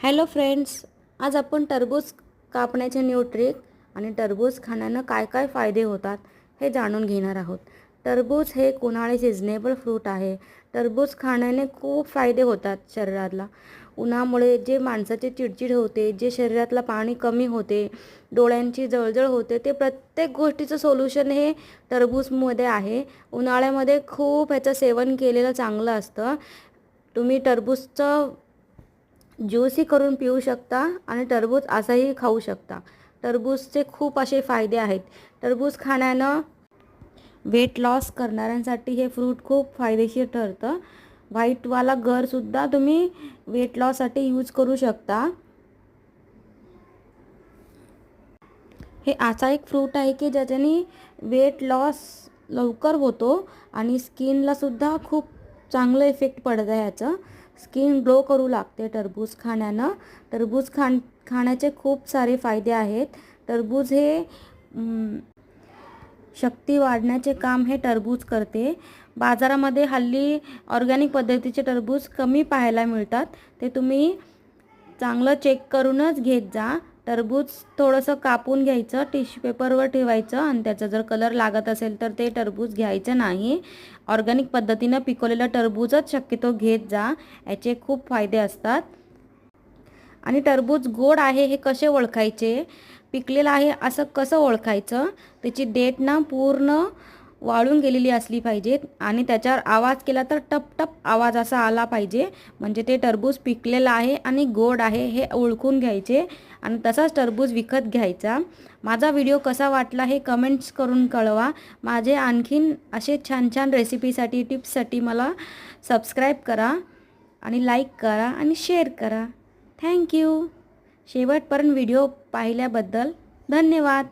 Hello friends आज आपण टरबूज कापण्याचे न्यू ट्रिक आणि टरबूज खाण्यानं काय काय फायदे होतात हे जाणून घेणार आहोत. टरबूज हे उन्हाळी सिजनेबल फ्रूट आहे. टरबूज खाण्याने खूप फायदे होतात शरीराला. उन्हामुळे जे माणसाची चिडचिड होते जे शरीरातलं पाणी कमी होते डोळ्यांची जळजळ होते ते प्रत्येक गोष्टीचं सोल्युशन हे टरबूजमध्ये आहे. उन्हाळ्यामध्ये खूप ह्याचं सेवन केलेलं चांगलं असतं. तुम्ही टरबूजचं ज्यूसही करून पिऊ शकता आणि टरबूज असाही खाऊ शकता. टरबूजचे खूप असे फायदे आहेत. टरबूज खाण्यानं वेट लॉस करणाऱ्यांसाठी हे फ्रूट खूप फायदेशीर ठरतं. व्हाईटवाला गरसुद्धा तुम्ही वेट लॉससाठी यूज करू शकता. हे असा एक फ्रूट आहे की ज्याच्याने वेट लॉस लवकर होतो आणि स्किनलासुद्धा खूप चांगलं इफेक्ट पडतं ह्याचं याचं. स्किन ग्लो करू लागते टरबूज खाण्यानं. टरबूज खाण खाण्याचे खूप सारे फायदे आहेत. टरबूज हे शक्ती वाढण्याचे काम हे टरबूज करते. बाजारामध्ये हल्ली ऑर्गॅनिक पद्धतीचे टरबूज कमी पाहायला मिळतात. ते तुम्ही चांगलं चेक करूनच घेत जा. टरबूज थोडंसं कापून घ्यायचं टिश्यू पेपरवर ठेवायचं आणि त्याचा जर कलर लागत असेल तर ते टरबूज घ्यायचं नाही. ऑर्गॅनिक पद्धतीनं पिकवलेलं टरबूजच शक्यतो घेत जा याचे खूप फायदे असतात. आणि टरबूज गोड आहे हे कसे ओळखायचे? पिकलेलं आहे असं कसं ओळखायचं? त्याची डेट ना पूर्ण वाळून गेलेली असली पाहिजे आणि त्याच्यावर आवाज केला तर टप टप आवाज असा आला पाहिजे. म्हणजे ते टरबूज पिकलेलं आहे आणि गोड आहे हे ओळखून घ्यायचे आणि तसाच टरबूज विकत घ्यायचा. माझा व्हिडिओ कसा वाटला हे कमेंट्स करून कळवा. माझे आणखीन असे छान छान रेसिपीसाठी टिप्ससाठी मला सबस्क्राईब करा आणि लाईक करा आणि शेअर करा. थँक्यू शेवटपर्यंत व्हिडिओ पाहिल्याबद्दल धन्यवाद.